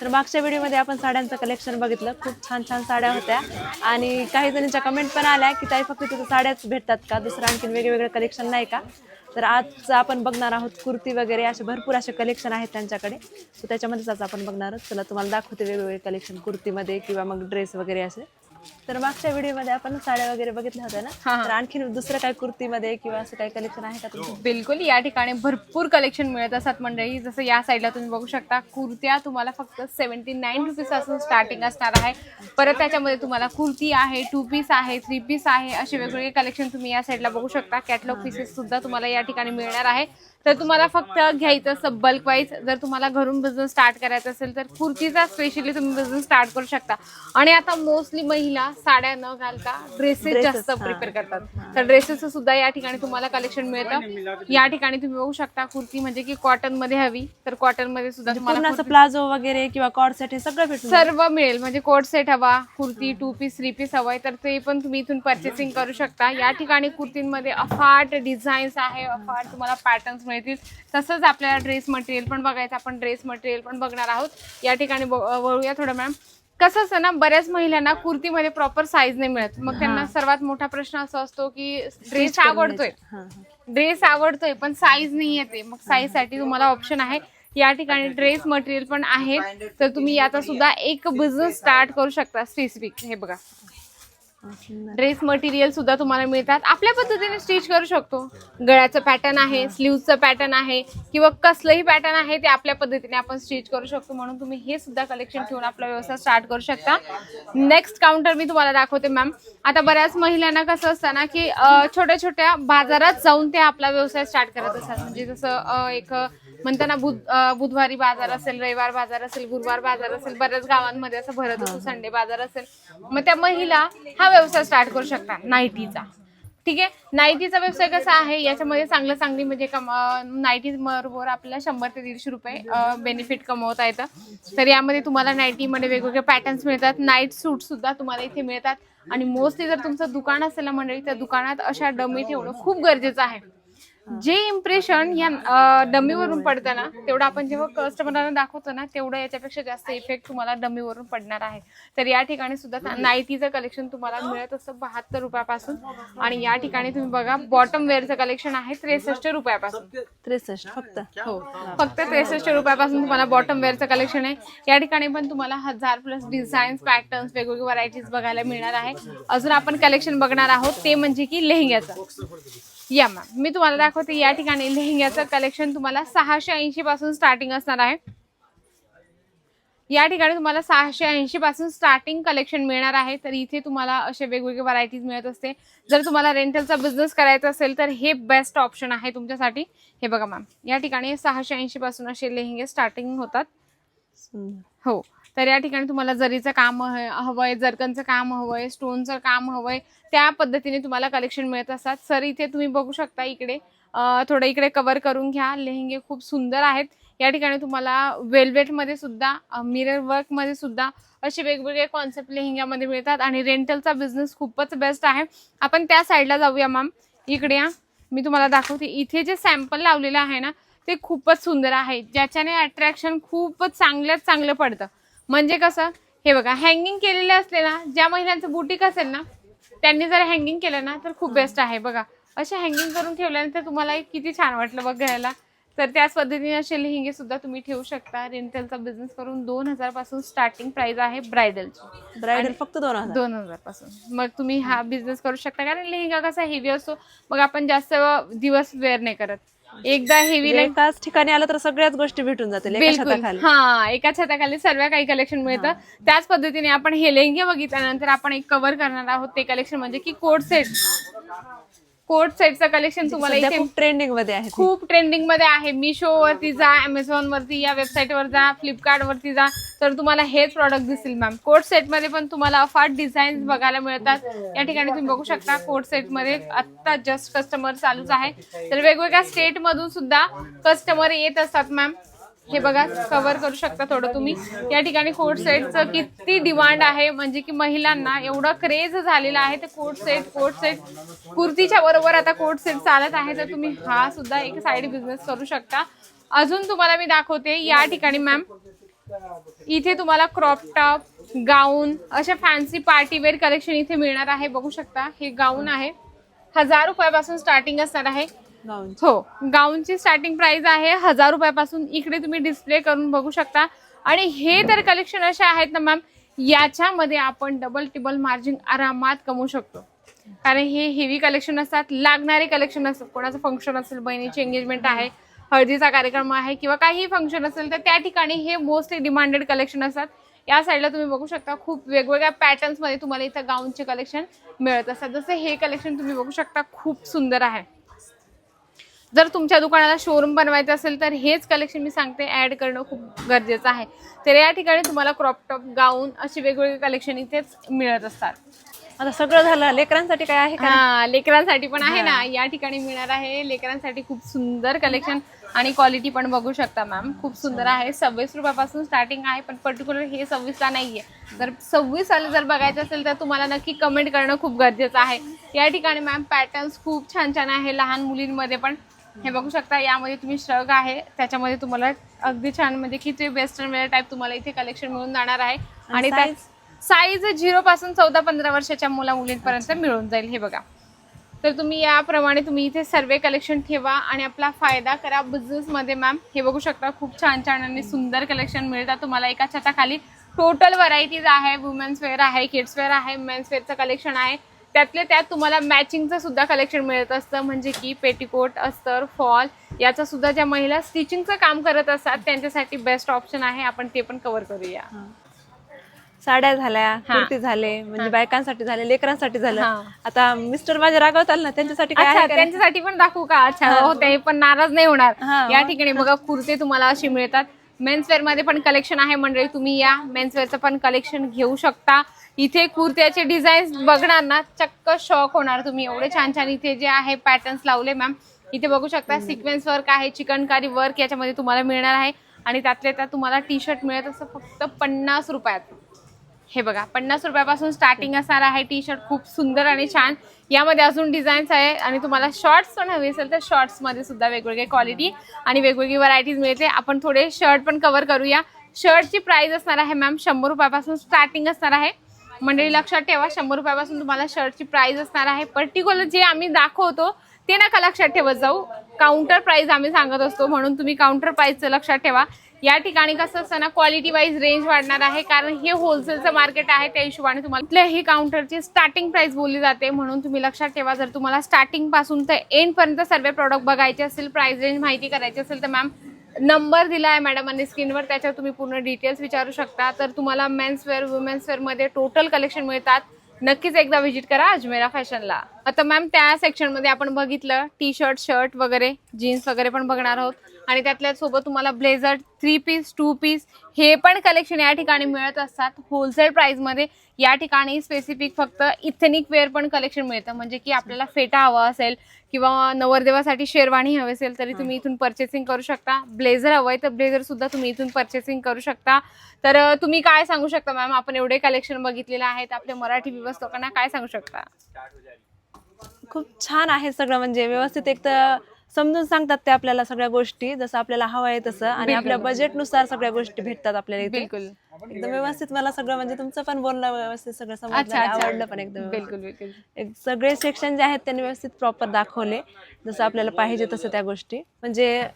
तर मागच्या व्हिडिओमध्ये आपण साड्यांचं कलेक्शन बघितलं. खूप छान छान साड्या होत्या. आणि काही जणींच्या कमेंट पण आल्या की ताई फक्त तिथं साड्याच भेटतात का? दुसरं आणखीन वेगवेगळं कलेक्शन नाही का? तर आज आपण बघणार आहोत कुर्ती वगैरे. असे भरपूर असे कलेक्शन आहेत त्यांच्याकडे. सो त्याच्यामध्येच आज आपण बघणार आहोत. चला तुम्हाला दाखवते वेगवेगळे कलेक्शन कुर्तीमध्ये किंवा मग ड्रेस वगैरे असे. तर मागच्या व्हिडिओमध्ये आपण साड्या वगैरे बघितल्या होत्या ना? हा, हा. तर आणखीन दुसरं काय कुर्तीमध्ये किंवा असं काही कलेक्शन आहे का तुमचं? बिलकुल या ठिकाणी भरपूर कलेक्शन मिळत असतात मंडळी जसं या साईडला तुम्ही बघू शकता कुर्त्या तुम्हाला फक्त सेव्हन्टी नाईन रुपीजपासून स्टार्टिंग असणार आहे. परत त्याच्यामध्ये तुम्हाला कुर्ती आहे टू पीस आहे थ्री पीस आहे असे वेगवेगळे कलेक्शन तुम्ही या साईडला बघू शकता. कॅटलॉग पीसेस सुद्धा तुम्हाला या ठिकाणी मिळणार आहे. तर तुम्हाला फक्त घ्यायचं असं बल्क वाईज जर तुम्हाला घरून बिझनेस स्टार्ट करायचा असेल तर कुर्तीचा स्पेशली तुम्ही बिझनेस स्टार्ट करू शकता. आणि आता मोस्टली महिला साड्या न घालता ड्रेसेस जास्त. प्रिपेअर करतात. तर ड्रेसेस सुद्धा या ठिकाणी तुम्हाला कलेक्शन मिळतं. या ठिकाणी तुम्ही बघू शकता कुर्ती म्हणजे की कॉटनमध्ये हवी तर कॉटनमध्ये सुद्धा पूर्ण तुम्हाला प्लाझो वगैरे किंवा कॉर्ड सेट हे सगळं. सर्व मिळेल. म्हणजे कोट सेट हवा kurti two piece three piece हवाय तर ते पण तुम्ही इथून परचेसिंग करू शकता. या ठिकाणी कुर्तींमध्ये अफाट डिझाईन्स आहे अफाट तुम्हाला पॅटर्न्स मिळतील. तसंच आपल्याला ड्रेस मटेरियल पण बघायचं आपण ड्रेस मटेरियल पण बघणार आहोत. या ठिकाणी वळूया थोडं मॅम कसं असतं ना बऱ्याच महिलांना कुर्तीमध्ये प्रॉपर साईज नाही मिळत. मग त्यांना सर्वात मोठा प्रश्न असा असतो की ड्रेस आवडतोय. ड्रेस आवडतोय पण साईज नाही येते मग साईजसाठी तुम्हाला ऑप्शन आहे. या ठिकाणी ड्रेस मटेरियल पण आहेत तर तुम्ही याचा सुद्धा एक बिझनेस स्टार्ट करू शकता स्पेसिफिक हे बघा. ड्रेस मटेरियल सुद्धा तुम्हाला मिळतात. आपल्या पद्धतीने स्टिच करू शकतो. गळ्याचं पॅटर्न आहे स्लीवचं पॅटर्न आहे किंवा कसलंही पॅटर्न आहे ते आपल्या पद्धतीने आपण स्टिच करू शकतो. म्हणून तुम्ही हे सुद्धा कलेक्शन ठेवून आपला व्यवसाय स्टार्ट करू शकता. नेक्स्ट काउंटर मी तुम्हाला दाखवते मॅम आता बऱ्याच महिलांना कसं असतं ना की छोट्या छोट्या बाजारात जाऊन ते आपला व्यवसाय स्टार्ट करत असतात. म्हणजे जसं एक म्हणताना बुध बुधवारी बाजार असेल रविवार बाजार असेल गुरुवार बाजार असेल बऱ्याच गावांमध्ये असं भरत असतो संडे बाजार असेल मग त्या महिला हा व्यवसाय स्टार्ट करू शकतात नाईटीचा. ठीक आहे? नाईटीचा व्यवसाय कसा आहे? याच्यामध्ये चांगलं चांगली म्हणजे कम नाईटी बरोबर आपल्याला शंभर ते दीडशे रुपये बेनिफिट कमवता येतं. तर यामध्ये तुम्हाला नाईटीमध्ये वेगवेगळे पॅटर्न्स मिळतात. नाईट सूट सुद्धा तुम्हाला इथे मिळतात. आणि मोस्टली जर तुमचं दुकान असेल ना मंडळी त्या दुकानात अशा डमी ठेवणं खूप गरजेचं आहे. जे इम्प्रेशन या डमीवरून पडतं ना तेवढं आपण जेव्हा कस्टमरांना दाखवतो ना तेवढं याच्यापेक्षा जास्त इफेक्ट तुम्हाला डमीवरून पडणार आहे. तर या ठिकाणी सुद्धा नाईटीचं कलेक्शन तुम्हाला मिळत असतं बहात्तर रुपयापासून. आणि या ठिकाणी तुम्ही बघा बॉटम वेअरचं कलेक्शन आहे त्रेसष्ट रुपयापासून. त्रेसष्ट फक्त? हो. फक्त त्रेसष्ट रुपयापासून तुम्हाला बॉटम वेअरचं कलेक्शन आहे. या ठिकाणी पण तुम्हाला हजार प्लस डिझाईन्स पॅटर्न्स वेगवेगळे व्हरायटीज बघायला मिळणार आहे. अजून आपण कलेक्शन बघणार आहोत ते म्हणजे की लेहंग्याचं. या मॅम मी तुम्हाला दाखवते या ठिकाणी लेहंग्याचं कलेक्शन तुम्हाला सहाशे ऐंशी पासून स्टार्टिंग असणार आहे. या ठिकाणी तुम्हाला सहाशे ऐंशी पासून स्टार्टिंग कलेक्शन मिळणार आहे. तर इथे तुम्हाला असे वेगवेगळे व्हरायटीज मिळत असते. जर तुम्हाला रेंटलचा बिझनेस करायचा असेल तर हे बेस्ट ऑप्शन आहे तुमच्यासाठी. हे बघा मॅम या ठिकाणी सहाशे ऐंशी पासून असे लेहंगे स्टार्टिंग होतात. हो. तर या ठिकाणी तुम्हाला जरीचं काम ह- हवंय जरकनचं काम हवंय स्टोनचं काम हवंय त्या पद्धतीने तुम्हाला कलेक्शन मिळत असतात. सर इथे तुम्ही बघू शकता इकडे थोडं इकडे कवर करून घ्या. लेहंगे खूप सुंदर आहेत. या ठिकाणी तुम्हाला वेल्वेटमध्ये सुद्धा मिरर वर्कमध्ये सुद्धा असे वेगवेगळे कॉन्सेप्ट लेहंग्यामध्ये मिळतात आणि रेंटलचा बिझनेस खूपच बेस्ट आहे. आपण त्या साईडला जाऊया मॅम इकडे या मी तुम्हाला दाखवते. इथे जे सॅम्पल लावलेलं आहे ना ते खूपच सुंदर आहे. ज्याच्याने अट्रॅक्शन खूपच चांगल्यात चांगलं पडतं. म्हणजे कसं? हे बघा हँगिंग केलेले असले ना ज्या महिलांचं बुटीक असेल ना त्यांनी जर हँगिंग केलं ना तर खूप बेस्ट आहे बघा. असे हँगिंग करून ठेवल्यानंतर तुम्हाला किती छान वाटलं बघायला तर त्याच पद्धतीने असे लेहंगे सुद्धा तुम्ही ठेवू शकता. रेंटलचा बिझनेस करून दोन हजारपासून स्टार्टिंग प्राइस आहे ब्रायडलची ब्रायडल फक्त दोन हजार. दोन हजारपासून. मग तुम्ही हा बिझनेस करू शकता. कारण लेहंगा कसा हेवी असतो. मग आपण जास्त दिवस वेअर नाही करत. एकदा हेवी एकाच ठिकाणी आलं तर सगळ्याच गोष्टी भेटून जातील एका बिलकुल. छताखाली. हा एका छताखाली सर्व काही कलेक्शन मिळतं. त्याच पद्धतीने आपण हे लेहंगे बघितल्यानंतर आपण एक कव्हर करणार आहोत ते कलेक्शन म्हणजे की कोट सेट कोट सेटचं कलेक्शन तुम्हाला इथे खूप ट्रेंडिंगमध्ये आहे खूप ट्रेंडिंगमध्ये आहे. मिशो वरती जा अमेझॉन वरती या वेबसाईट वर जा फ्लिपकार्ट वरती जा. तर तुम्हाला हेच प्रॉडक्ट दिसतील मॅम कोट सेटमध्ये पण तुम्हाला अफाट डिझाईन्स बघायला मिळतात. या ठिकाणी तुम्ही बघू शकता कोट सेटमध्ये आत्ता जस्ट कस्टमर चालूच आहे. तर वेगवेगळ्या स्टेट मधून सुद्धा कस्टमर येत असतात मॅम हे बघा कव्हर करू शकता थोडं तुम्ही. या ठिकाणी कोट सेटचं किती डिमांड आहे म्हणजे की महिलांना एवढं क्रेज झालेला आहे ते कोट सेट कोट सेट कुर्तीच्या बरोबर आता कोट सेट चालत आहे तर तुम्ही हा सुद्धा एक साईड बिझनेस करू शकता. अजून तुम्हाला मी दाखवते या ठिकाणी मॅम इथे तुम्हाला क्रॉप टॉप गाऊन अशा फॅन्सी पार्टी वेअर कलेक्शन इथे मिळणार आहे बघू शकता. हे गाऊन आहे. हजार रुपयापासून स्टार्टिंग असणार आहे. गाऊन हो गाऊनची स्टार्टिंग प्राइस आहे हजार रुपयापासून इकडे तुम्ही डिस्प्ले करून बघू शकता. आणि हे तर कलेक्शन असे आहेत ना मॅम याच्यामध्ये आपण डबल टिबल मार्जिन आरामात कमवू शकतो. कारण हे हेवी कलेक्शन असतात लागणारे कलेक्शन असतात. कोणाचं फंक्शन असेल बहिणीची एंगेजमेंट आहे हळदीचा कार्यक्रम आहे किंवा काही फंक्शन असेल तर त्या ठिकाणी हे मोस्टली डिमांडेड कलेक्शन असतात. या साईडला तुम्ही बघू शकता खूप वेगवेगळ्या पॅटर्न्समध्ये तुम्हाला इथं गाऊनचे कलेक्शन मिळत असतात. जसं हे कलेक्शन तुम्ही बघू शकता खूप सुंदर आहे. जर तुमच्या दुकानाला शोरूम बनवायचं असेल तर हेच कलेक्शन मी सांगते ऍड करणं खूप गरजेचं आहे. तर या ठिकाणी तुम्हाला क्रॉप टॉप गाऊन अशी वेगवेगळे कलेक्शन इथेच मिळत असतात. आता सगळं झालं. लेकरांसाठी काय आहे का? हा लेकरांसाठी पण आहे ना. या ठिकाणी मिळणार आहे लेकरांसाठी खूप सुंदर कलेक्शन आणि क्वालिटी पण बघू शकता मॅम खूप सुंदर आहे. सव्वीस रुपयापासून स्टार्टिंग आहे पण पर्टिक्युलर हे सव्वीसला नाहीये. जर सव्वीस आले जर बघायचं असेल तर तुम्हाला नक्की कमेंट करणं खूप गरजेचं आहे. या ठिकाणी मॅम पॅटर्न्स खूप छान छान आहे. लहान मुलींमध्ये पण हे बघू शकता यामध्ये तुम्ही श्रग आहे त्याच्यामध्ये तुम्हाला अगदी छान म्हणजे की ते वेस्टर्न वेअर टाईप तुम्हाला इथे कलेक्शन मिळून जाणार आहे. आणि? साईज झिरो पासून चौदा पंधरा वर्षाच्या मुला मुलींपर्यंत मिळून जाईल हे बघा. तर तुम्ही याप्रमाणे तुम्ही इथे सर्वे कलेक्शन ठेवा आणि आपला फायदा करा बिझनेस मध्ये मॅम हे बघू शकता खूप छान छान आणि सुंदर कलेक्शन मिळतात तुम्हाला एका छताखाली. टोटल व्हरायटीज आहे वुमेन्स वेअर आहे किड्स वेअर आहे मेन्स वेअरचं कलेक्शन आहे. त्यातले त्यात तुम्हाला मॅचिंगचं सुद्धा कलेक्शन मिळत असतं. म्हणजे की पेटीकोट अस्तर फॉल याचं सुद्धा ज्या महिला स्टिचिंगचं काम करत असतात त्यांच्यासाठी बेस्ट ऑप्शन आहे. आपण ते पण कव्हर करूया. साड्या झाल्या कुर्ती झाले म्हणजे बायकांसाठी झाले लेकरांसाठी झालं. आता मिस्टर माझे रागवताल ना त्यांच्यासाठी काय? त्यांच्यासाठी पण दाखवू का? अच्छा हो. ते पण नाराज नाही होणार. या ठिकाणी बघा कुर्ते तुम्हाला अशी मिळतात. मेन्स वेअरमध्ये पण कलेक्शन आहे मंडळी तुम्ही या. मेन्स वेअरचं पण कलेक्शन घेऊ शकता. इथे कुर्त्याचे डिझाईन्स बघणार ना चक्क शॉक होणार तुम्ही. एवढे छान छान इथे जे आहे पॅटर्न्स लावले मॅम इथे बघू शकता सिक्वेन्स वर्क आहे चिकनकारी वर्क याच्यामध्ये तुम्हाला मिळणार आहे. आणि त्यातल्या त्यात तुम्हाला टी शर्ट मिळत असं फक्त पन्नास रुपयात. हे बघा पन्नास रुपयापासून स्टार्टिंग असणार आहे टी शर्ट खूप सुंदर आणि छान. यामध्ये अजून डिझाईन्स आहे आणि तुम्हाला शॉर्ट्स पण हवे असेल तर शॉर्ट्समध्ये सुद्धा वेगवेगळे क्वालिटी आणि वेगवेगळी व्हरायटीज मिळते. आपण थोडे शर्ट पण कव्हर करूया. शर्टची प्राईस असणार आहे मॅम शंभर रुपयापासून स्टार्टिंग असणार आहे. मंडळी लक्षात ठेवा शंभर रुपयापासून तुम्हाला शर्टची प्राइस असणार आहे. पर्टिक्युलर जे आम्ही दाखवतो ते नका लक्षात ठेवत जाऊ. काउंटर प्राइस आम्ही सांगत असतो म्हणून तुम्ही काउंटर प्राईजचं लक्षात ठेवा. या ठिकाणी कसं असतं ना क्वालिटी वाईज रेंज वाढणार आहे कारण हे होलसेलचं मार्केट आहे त्या हिशोबाने तुम्हाला कुठल्याही काउंटरची स्टार्टिंग प्राइस बोलली जाते. म्हणून तुम्ही लक्षात ठेवा जर तुम्हाला स्टार्टिंगपासून तर एंडपर्यंत सर्व प्रॉडक्ट बघायचे असेल प्राइस रेंज माहिती करायची असेल तर मॅम नंबर दिला आहे मॅडम आणि स्क्रीनवर त्याच्यावर तुम्ही पूर्ण डिटेल्स विचारू शकता. तर तुम्हाला मेन्स वेअर वुमेन्समध्ये टोटल कलेक्शन मिळतात. नक्कीच एकदा व्हिजिट करा अजमेरा फॅशनला. आता मॅम त्या सेक्शनमध्ये आपण बघितलं टी शर्ट शर्ट वगैरे जीन्स वगैरे पण बघणार आहोत. आणि त्यातल्या सोबत तुम्हाला blazer three piece two piece हे पण कलेक्शन या ठिकाणी मिळत असतात. होलसेल प्राइसमध्ये या ठिकाणी स्पेसिफिक फक्त इथेनिक वेअर पण कलेक्शन मिळतं. म्हणजे की आपल्याला फेटा हवा असेल किंवा नवरदेवासाठी शेरवाणी हवी असेल तरी तुम्ही इथून परचेसिंग करू शकता. ब्लेझर हवंय तर ब्लेझर सुद्धा तुम्ही इथून परचेसिंग करू शकता. तर तुम्ही काय सांगू शकता मॅम आपण एवढे कलेक्शन बघितलेले आहेत. आपल्या मराठी विवस लोकांना काय सांगू शकता? खूप छान आहे सगळं. म्हणजे व्यवस्थित एक तर समजून सांगतात ते आपल्याला सगळ्या गोष्टी जसं आपल्याला हवं आहे तसं. आणि आपल्या बजेटनुसार सगळ्या गोष्टी भेटतात आपल्याला इथे. बिलकुल. एकदम व्यवस्थित मला सगळं म्हणजे तुमचं पण बोलणं व्यवस्थित सगळं अच्छा समजलं. अच्छा आवडलं पण एकदम बिलकुल बिलकुल. एक सगळे सेक्शन जे आहेत त्यांनी व्यवस्थित प्रॉपर दाखवले. जसं आपल्याला पाहिजे तसं त्या गोष्टी. म्हणजे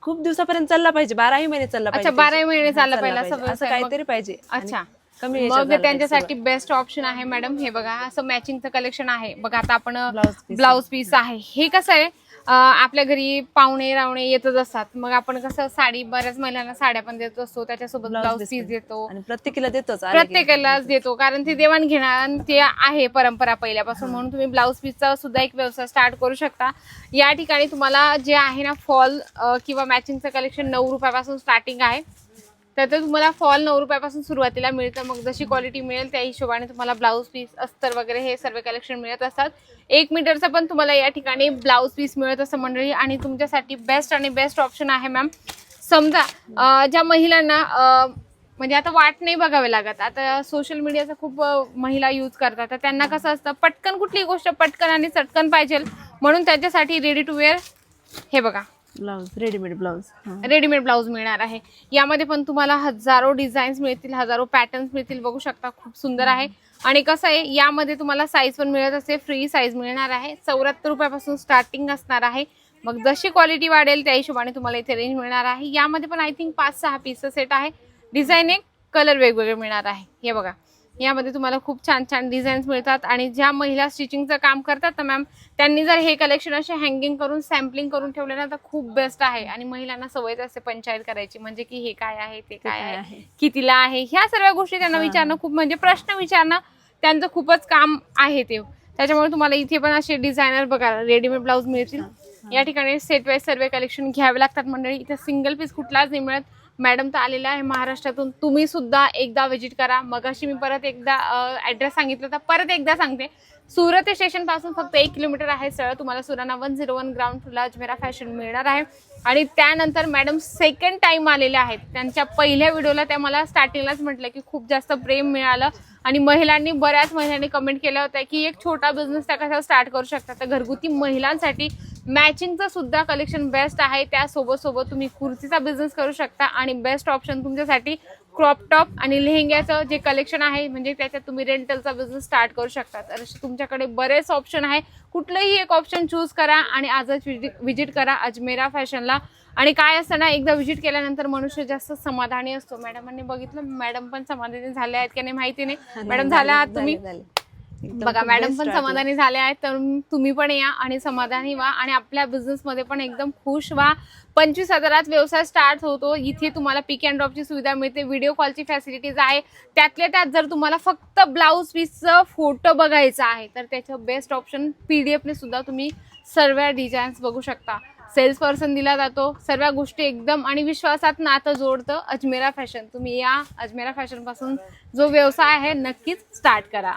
खूप दिवसापर्यंत चालला पाहिजे. बाराही महिने चालला अच्छा पाहिजे. बाराही महिने चालला पाहिजे. असं मग- काहीतरी पाहिजे. आणि अच्छा. कमी याच्यात मग झालं त्यांच्यासाठी बेस्ट ऑप्शन आहे मॅडम हे बघा असं मॅचिंगचं कलेक्शन आहे. बघा आता आपण Blouse piece. ब्लाउज पीस आहे. हे कसं आहे? आपल्या घरी पाहुणे रावणे येतच असतात. मग आपण कसं साडी बऱ्याच महिलांना साड्या पण देत असतो. त्याच्यासोबत Blouse piece पीस. देतो. आणि प्रत्येकीला देतोच. आलं की. प्रत्येकालाच देतो. कारण ती देवाणघेवाण ते आहे परंपरा पहिल्यापासून. म्हणून तुम्ही ब्लाऊज पीसचा सुद्धा एक व्यवसाय स्टार्ट करू शकता. या ठिकाणी तुम्हाला जे आहे ना फॉल किंवा मॅचिंगचं कलेक्शन नऊ रुपयापासून स्टार्टिंग आहे. तर ते तुम्हाला फॉल नऊ रुपयापासून सुरुवातीला मिळतं. मग जशी क्वालिटी मिळेल त्या हिशोबाने तुम्हाला ब्लाऊज पीस अस्तर वगैरे हे सर्व कलेक्शन मिळत असतात. एक मीटरचं पण तुम्हाला या ठिकाणी ब्लाऊज पीस मिळत असं मंडळी. आणि तुमच्यासाठी बेस्ट आणि बेस्ट ऑप्शन आहे मॅम समजा ज्या महिलांना म्हणजे आता वाट नाही बघावे लागत. आता सोशल मीडियाचा खूप महिला यूज करतात. तर त्यांना कसं असतं पटकन कुठलीही गोष्ट पटकन आणि चटकन पाहिजे. म्हणून त्याच्यासाठी रेडी टू वेअर हे बघा. Blouse readymade blouse readymade blouse मिळणार आहे. यामध्ये पण तुम्हाला हजारो डिझाईन्स मिळतील हजारो पॅटर्न्स मिळतील बघू शकता खूप सुंदर आहे. आणि कसं आहे यामध्ये तुम्हाला साईज पण मिळत असते फ्री साईज मिळणार आहे. चौऱ्याहत्तर रुपयापासून स्टार्टिंग असणार आहे. मग जशी क्वालिटी वाढेल त्या हिशोबाने तुम्हाला इथे रेंज मिळणार आहे. यामध्ये पण आय थिंक पाच सहा पीस सेट आहे. डिझाईन एक कलर वेगवेगळे मिळणार आहे. हे बघा. यामध्ये तुम्हाला खूप छान छान डिझाईन्स मिळतात. आणि ज्या महिला स्टिचिंगचं काम करतात ना मॅम त्यांनी जर हे कलेक्शन असे हँगिंग करून सॅम्पलिंग करून ठेवले ना तर खूप बेस्ट आहे. आणि महिलांना सवयच असते पंचायत करायची म्हणजे की हे काय आहे ते काय आहे कितीला आहे? ह्या सर्व गोष्टी त्यांना. विचारणं खूप म्हणजे प्रश्न विचारणं त्यांचं खूपच काम आहे ते. त्याच्यामुळे तुम्हाला इथे पण असे डिझायनर बघा रेडीमेड ब्लाऊज मिळतील. या ठिकाणी सेट वाईज सर्व कलेक्शन घ्यावे लागतात मंडळी. इथे सिंगल पीस कुठलाच नाही मिळत. मॅडम तर आलेल्या आहे महाराष्ट्रातून. तुम्ही सुद्धा एकदा व्हिजिट करा. मग अशी मी परत एकदा ॲड्रेस सांगितलं तर परत एकदा सांगते. सुरत स्टेशनपासून फक्त एक किलोमीटर आहे सरळ तुम्हाला Surana one zero one ground फ्लोला Ajmera fashion मिळणार आहे. आणि त्यानंतर मॅडम सेकंड टाइम आलेल्या आहेत. त्यांच्या पहिल्या व्हिडिओला त्या मला स्टार्टिंगलाच म्हटलं की खूप जास्त प्रेम मिळालं. आणि महिलांनी बऱ्याच महिलांनी कमेंट केलं होतं की एक छोटा बिझनेस त्या कसा स्टार्ट करू शकता तर घरगुती महिलांसाठी मॅचिंगचं सुद्धा कलेक्शन बेस्ट आहे. त्यासोबत सोबत तुम्ही कुर्तीचा बिझनेस करू शकता आणि बेस्ट ऑप्शन तुमच्यासाठी क्रॉप टॉप आणि लेहंग्याचं जे कलेक्शन आहे म्हणजे त्याच्यात तुम्ही रेंटलचा बिझनेस स्टार्ट करू शकता. तर तुमच्याकडे बरेच ऑप्शन आहे. कुठलंही एक ऑप्शन चूज करा आणि आजच व्हिजिट करा अजमेरा फॅशनला. आणि काय असतं ना एकदा व्हिजिट केल्यानंतर मनुष्य जास्त समाधानी असतो. मॅडमांनी बघितलं? मॅडम पण समाधानी झाले आहेत की नाही माहिती नाही. मॅडम झाल्या आहात तुम्ही? बघा मॅडम पण समाधानी झाले आहेत तर तुम्ही पण या आणि समाधानी व्हा आणि आपल्या business मध्ये पण एकदम खुश व्हा. पंचवीस हजारात व्यवसाय स्टार्ट होतो. इथे तुम्हाला पिक अँड ड्रॉपची सुविधा मिळते. व्हिडिओ कॉलची फॅसिलिटीज आहे. त्यातल्या त्यात जर तुम्हाला फक्त ब्लाऊज पीसचं फोटो बघायचा आहे तर त्याचं बेस्ट ऑप्शन पी डी एफने सुद्धा तुम्ही सर्व डिझाईन्स बघू शकता. सेल्स पर्सन दिला जातो. सर्व गोष्टी एकदम आणि विश्वासात नातं जोडतं. अजमेरा फॅशन तुम्ही या अजमेरा फॅशनपासून जो व्यवसाय आहे नक्कीच स्टार्ट करा.